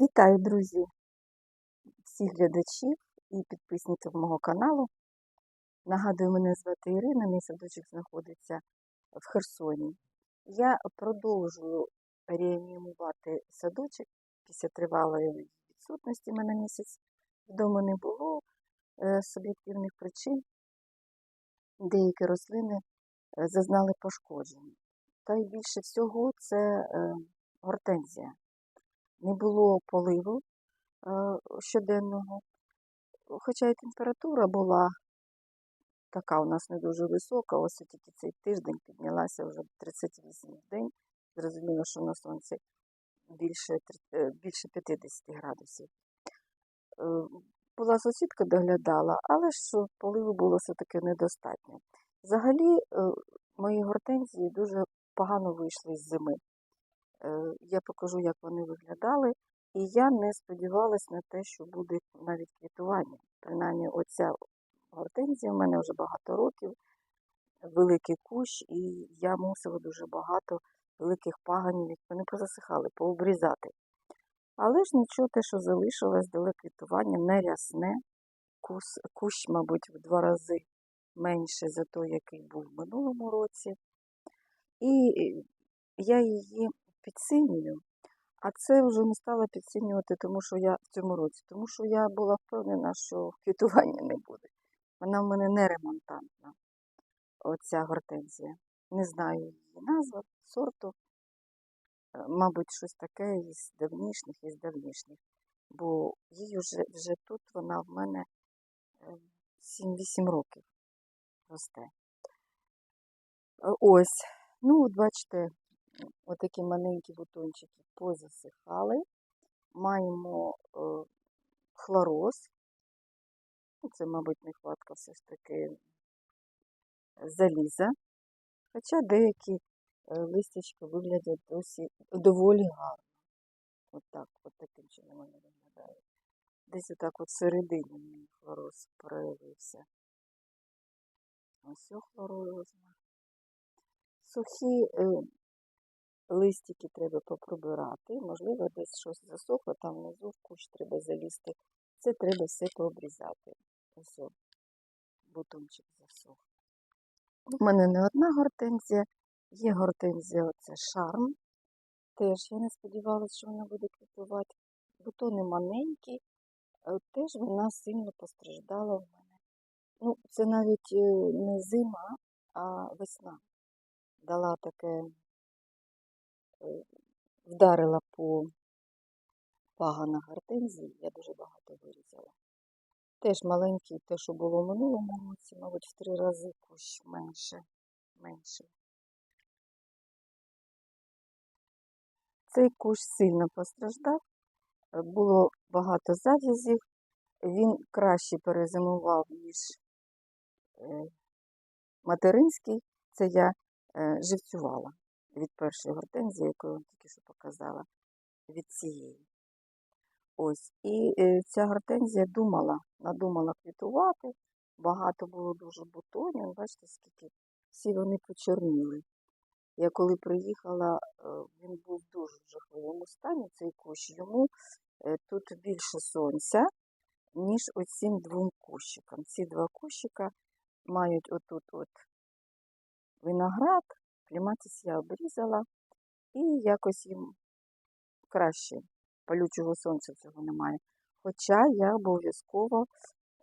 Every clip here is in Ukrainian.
Вітаю, друзі, всіх глядачів і підписників мого каналу. Нагадую, мене звати Ірина, мій садочок знаходиться в Херсоні. Я продовжую реанімувати садочок після тривалої відсутності. Мене місяць вдома не було е, з об'єктивних причин. Деякі рослини е, зазнали пошкоджень. Та й більше всього це е, гортензія. Не було поливу е, щоденного, хоча і температура була така у нас не дуже висока, ось тільки цей тиждень піднялася вже 38 в день. Зрозуміло, що на сонці більше, е, більше 50 градусів. Е, Була сусідка доглядала, але ж поливу було все-таки недостатньо. Взагалі, мої гортензії дуже погано вийшли з зими. Е, Я покажу, як вони виглядали. І я не сподівалась на те, що буде навіть квітування. Принаймні, оця гортензія в мене вже багато років, великий кущ, і я мусила дуже багато великих паганів, як вони позасихали, пообрізати. Але ж нічого, те, що залишилось, дали квітування, не рясне. Кус, кущ, мабуть, в два рази менше за той, який був в минулому році. І е, я її підсинюю, а це вже не стала підсинювати, тому що я в цьому році, тому що я була впевнена, що квітування не буде. Вона в мене не ремонтантна, оця гортензія. Не знаю її назви, сорту. Е, Мабуть, щось таке із давнішніх, із давнішніх. Бо їй вже, вже тут вона в мене е, 7-8 років росте. Е, Ось, ну, бачите, отакі маленькі бутончики позасихали. Маємо е, хлороз. Ну, Це, мабуть, нехватка все ж таки заліза. Хоча деякі е, листячка виглядять досі доволі гарно. От от таким чином вони виглядають. Десь отак от всередині мій хлороз проявився. Ось хлорозна. Сухі е, листики треба поприбирати. Можливо, десь щось засохло, там внизу в кущ треба залізти. Це треба все пообрізати. Ось бутончик засох. У мене не одна гортензія, є гортензія, оце шарм. Теж я не сподівалася, що вона буде квітувати. Бутони маленькі, е, теж вона сильно постраждала в мене. Ну, це навіть е, не зима, а весна. Дала таке, вдарила по пагана гортензії, я дуже багато вирізала. Теж маленький, те, що було в минулому році, мабуть, в три рази кущ менше. менше. Цей кущ сильно постраждав, е, було багато зав'язів, він краще перезимував, ніж е, материнський. Це я е, живцювала від першої гортензії, яку я вам тільки що показала, від цієї. Ось. І е, ця гортензія думала, надумала квітувати. Багато було дуже бутонів. Бачите, скільки всі вони почорніли. Я коли приїхала, е, він був в дуже жахливому стані, цей кущ. Йому е, тут більше сонця, ніж оцим двом кущикам. Ці два кущика мають отут от виноград, кліматис я обрізала, і якось їм краще. Палючого сонця цього немає. Хоча я обов'язково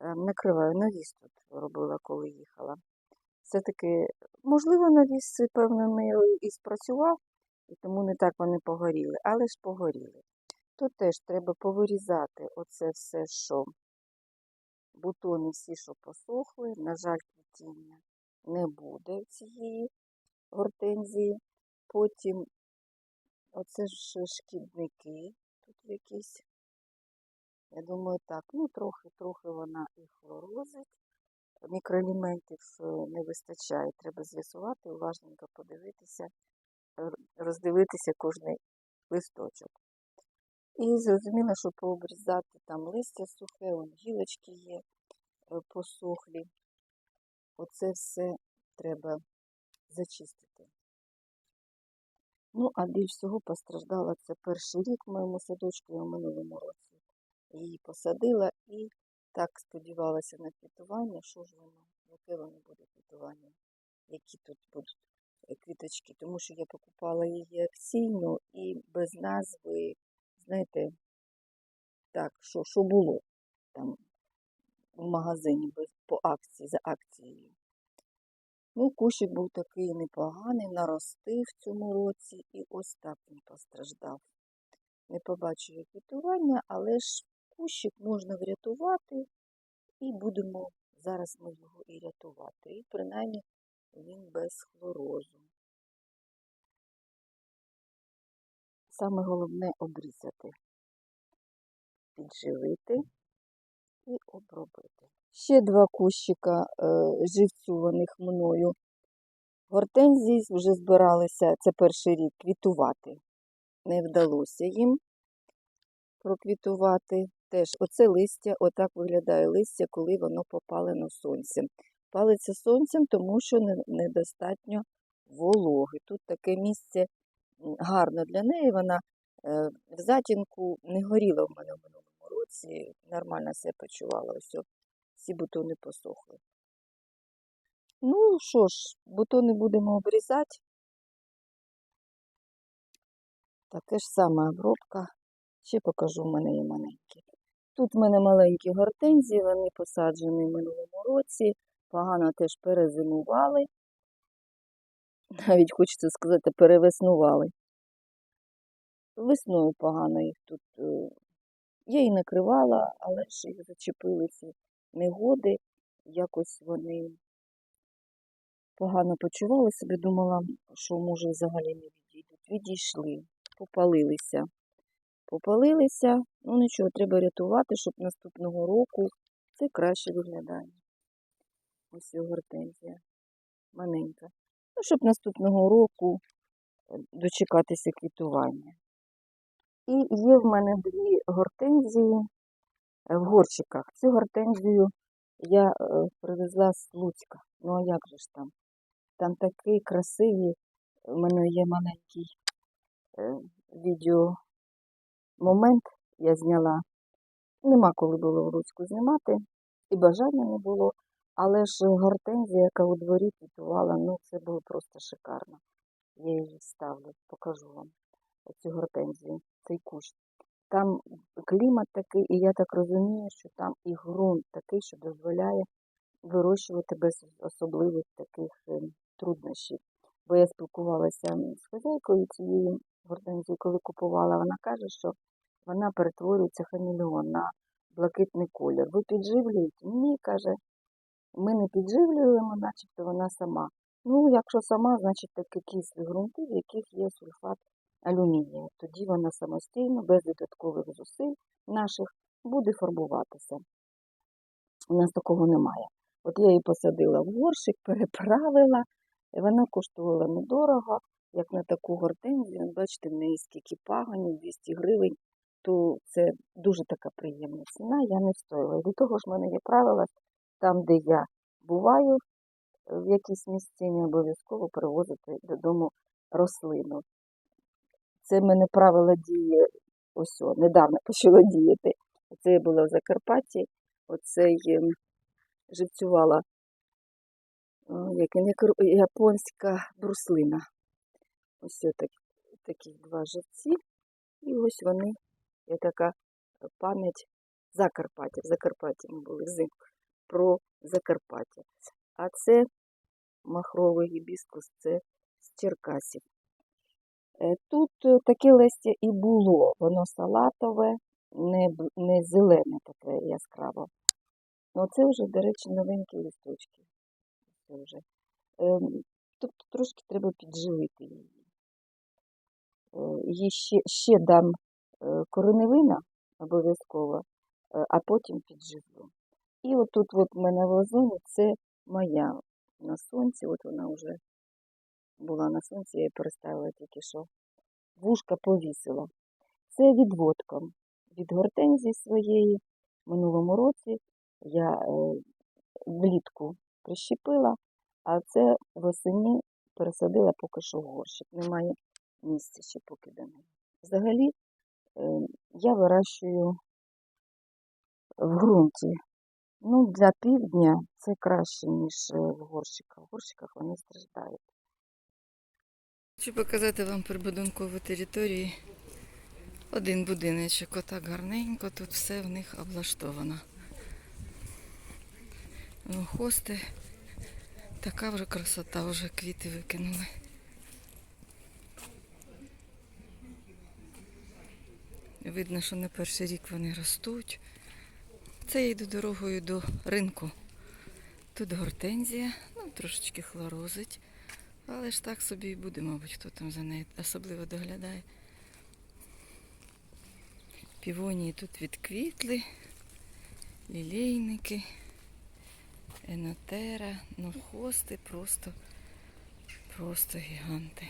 е, накриваю навіс тут робила, коли їхала. Все-таки, можливо, навіс певною мірою і спрацював, і тому не так вони погоріли, але ж погоріли. Тут теж треба повирізати оце все, що бутони всі, що посохли. На жаль, квітіння не буде цієї гортензії. Потім оце ж шкідники тут якісь. Я думаю, так, ну трохи-трохи вона і хлорозить. Мікроелементів е, не вистачає. Треба з'ясувати, уважненько подивитися, роздивитися кожний листочок. І зрозуміло, що пообрізати там листя сухе, вон гілочки є е, посохлі. Оце все треба зачистити. Ну, а більш всього постраждала це перший рік моєму садочку, в минулому році її посадила і так сподівалася на квітування. Що ж воно, яке воно буде квітування, які тут будуть е, квіточки, тому що я покупала її акційно і без назви, знаєте, так, що, що було там в магазині без, по акції, за акцією. Ну, був такий непоганий, наростив в цьому році і ось так він постраждав. Не побачу я квітування, але ж кущик можна врятувати, і будемо зараз ми його і рятувати. І принаймні він без хлорозу. Саме головне обрізати, підживити і обробити. Ще два кущика е, живцюваних мною. Гортензії вже збиралися, це перший рік, квітувати. Не вдалося їм проквітувати. Теж оце листя, отак виглядає листя, коли воно попалено сонцем. Палиться сонцем, тому що недостатньо вологи. Тут таке місце гарно для неї. Вона е, в затінку не горіла в мене в минулому році, нормально себе почувала. Ось всі бутони посохли. Ну що ж, бутони будемо обрізати. Таке ж саме обробка. Ще покажу, в мене є маленькі. Тут в мене маленькі гортензії, вони посаджені в минулому році, погано теж перезимували. Навіть хочеться сказати, перевеснували. Весною погано їх тут. е, Я і накривала, але ж їх зачепили ці негоди. Якось вони погано почували себе, думала, що може взагалі не відійдуть. Відійшли, попалилися. Попалилися, ну нічого, треба рятувати, щоб наступного року це краще виглядає. Ось його гортензія. Маленька. Ну, щоб наступного року е, дочекатися квітування. І є в мене дві гортензії в горщиках. Цю гортензію я е, привезла з Луцька. Ну а як же ж там? Там такі красиві, в мене є маленький е, відео момент я зняла. Нема коли було в Луцьку знімати, і бажання не було. Але ж гортензія, яка у дворі квітувала, ну це було просто шикарно. Я її ставлю, покажу вам цю гортензію, цей кущ. Там клімат такий, і я так розумію, що там і ґрунт такий, що дозволяє вирощувати без особливих таких е, труднощів. Бо я спілкувалася з хазяйкою цієї гортензії, коли купувала, вона каже, що вона перетворюється хамелеон на блакитний колір. Ви підживлюєте? Ні, каже, ми не підживлюємо, начебто вона сама. Ну, якщо сама, значить такі кислі ґрунти, в яких є сульфат алюмінія. Тоді вона самостійно, без додаткових зусиль наших, буде фарбуватися. У нас такого немає. От я її посадила в горщик, переправила, і вона коштувала недорого, як на таку гортензію. Бачите, в неї скільки пагонів, 200 гривень, то це дуже така приємна ціна, я не стоїла. І до того ж в мене є правила, там, де я буваю, в якійсь місцині обов'язково привозити додому рослину. Це мене правило діє ось о, недавно почало діяти. Це я була в Закарпатті, оцей живцювала як японська бруслина. Ось так, такі два живці. І ось вони, є така пам'ять Закарпаття. В Закарпатті ми були взимку про Закарпаття. А це махровий гібіскус, це з Черкасів. Е, Тут е, таке листя і було, воно салатове, не, не зелене таке яскраве. Ну, це вже, до речі, новенькі листочки. Це вже. Ем, Тобто трошки треба підживити її. Е, ще, ще дам кореневина обов'язково, а потім підживлю. І отут от в мене в озоні це моя на сонці, от вона вже була на сонці, я переставила тільки що. Вушка повісила. Це відводком від гортензії своєї. Минулому році я е, влітку прищепила, а це восені пересадила поки що в горщик. Немає місця ще поки до неї. Взагалі, е, я вирощую в ґрунті. Ну, для півдня це краще, ніж е, в горщиках. В горщиках вони страждають. Хочу показати вам прибудинкову територію. Один будиночок, отак гарненько, тут все в них облаштовано. Ну, хости, така вже красота, вже квіти викинули. Видно, що не перший рік вони ростуть. Це я йду дорогою до ринку. Тут гортензія, ну трошечки хлорозить. Але ж так собі і буде, мабуть, хто там за нею особливо доглядає. Півонії тут відквітли, лілейники, енотера, ну хости просто, просто гіганти.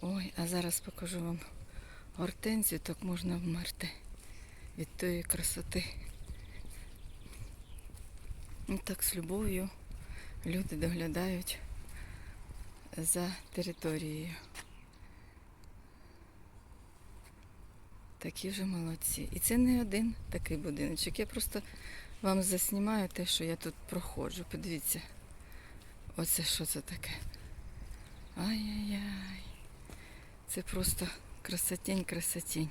Ой, а зараз покажу вам гортензію, так можна вмерти від тої красоти. Ну, так з любов'ю люди доглядають за територією. Такі вже молодці. І це не один такий будиночок. Я просто вам заснімаю те, що я тут проходжу. Подивіться. Оце що це таке? Ай-яй-яй. Це просто красотень, красотень.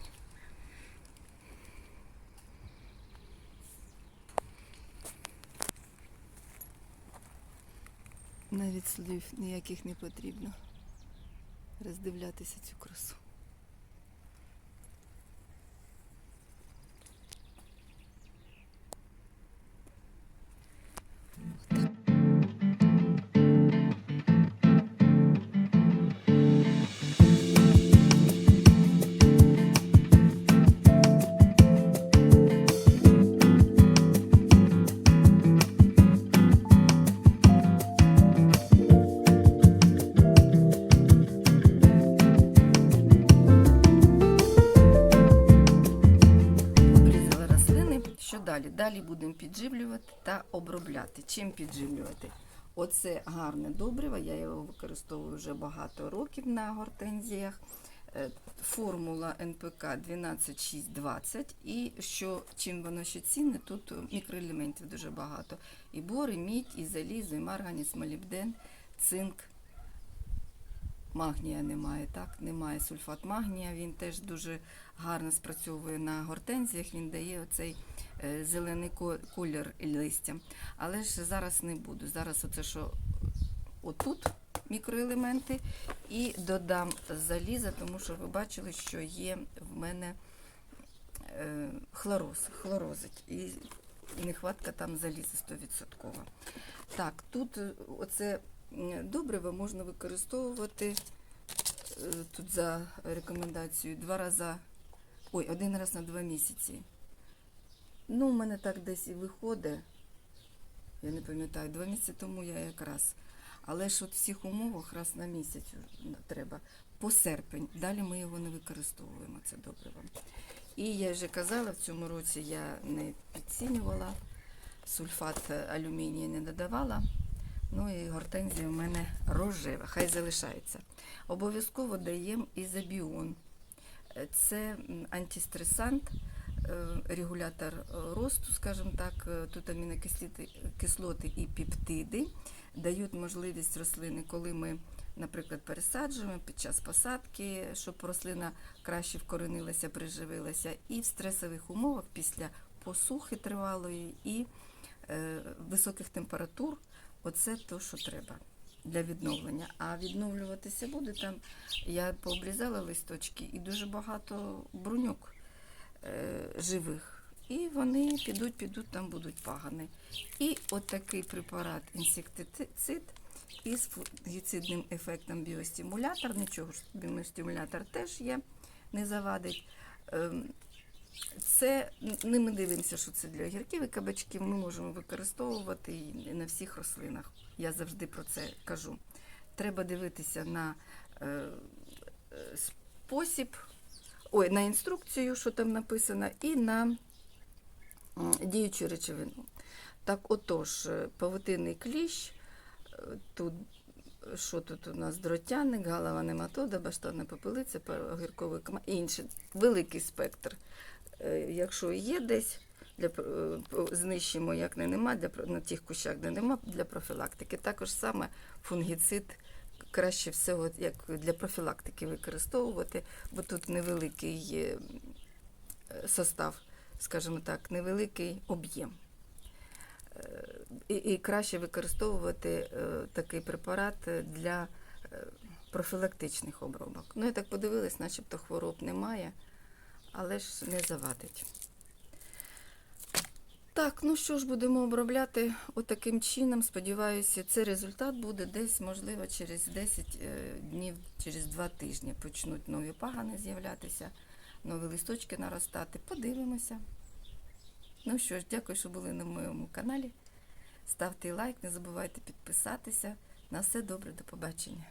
Навіть слів ніяких не потрібно роздивлятися цю красу. Обробляти. Чим підживлювати? Оце гарне добриво, я його використовую вже багато років на гортензіях. Е, Формула НПК 12620. І що чим воно ще цінне, тут мікроелементів дуже багато. І бор, і мідь, і залізо, і марганіс, молібден, цинк. Магнія немає, так? Немає сульфат магнія. Він теж дуже гарно спрацьовує на гортензіях. Він дає оцей е, зелений ко- колір листя. Але ж зараз не буду. Зараз оце, що отут мікроелементи, і додам заліза, тому що ви бачили, що є в мене е, хлороз, хлорозить. І нехватка там заліза 100%. Так, тут е, оце добриво можна використовувати е, тут за рекомендацією два рази, ой, один раз на два місяці. Ну, у мене так десь і виходить. Я не пам'ятаю, два місяці тому я якраз. Але ж от в всіх умовах раз на місяць треба. По серпень. Далі ми його не використовуємо, це добриво. І я вже казала, в цьому році я не підцінювала, сульфат алюмінію не додавала. Ну і гортензія в мене рожева, хай залишається. Обов'язково даємо ізобіон. Е, Це антистресант, е, регулятор е, росту, скажімо так, е, тут амінокислоти кислоти і пептиди дають можливість рослини, коли ми, наприклад, пересаджуємо під час посадки, щоб рослина краще вкоренилася, приживилася, і в стресових умовах після посухи тривалої і е, високих температур, оце то, що треба. Для відновлення. А відновлюватися буде там. Я пообрізала листочки і дуже багато бруньок живих. І вони підуть, підуть, там будуть пагани. І от препарат інсектицид із фунгіцидним ефектом біостимулятор. Нічого ж, біостимулятор теж є, не завадить. Ем, Це не ми дивимося, що це для огірків і кабачків. Ми можемо використовувати і на всіх рослинах. Я завжди про це кажу. Треба дивитися на е, е, спосіб, ой, на інструкцію, що там написано, і на діючу речовину. Так, отож, е, павутинний кліщ, е, тут е, що тут у нас дротяник, галава нематода, баштанна попелиця, огірковий кма і інший великий спектр. Якщо є десь, для, знищимо, як не нема, для, на тих кущах, де нема, для профілактики. Також саме фунгіцид краще всього як для профілактики використовувати, бо тут невеликий е, состав, скажімо так, невеликий об'єм. Е, І, і краще використовувати е, такий препарат для профілактичних обробок. Ну, я так подивилась, начебто хвороб немає, але ж не завадить. Так, ну що ж, будемо обробляти отаким чином. Сподіваюся, цей результат буде десь, можливо, через 10 е, днів, через 2 тижні почнуть нові пагани з'являтися, нові листочки наростати. Подивимося. Ну що ж, дякую, що були на моєму каналі. Ставте лайк, не забувайте підписатися. На все добре, до побачення.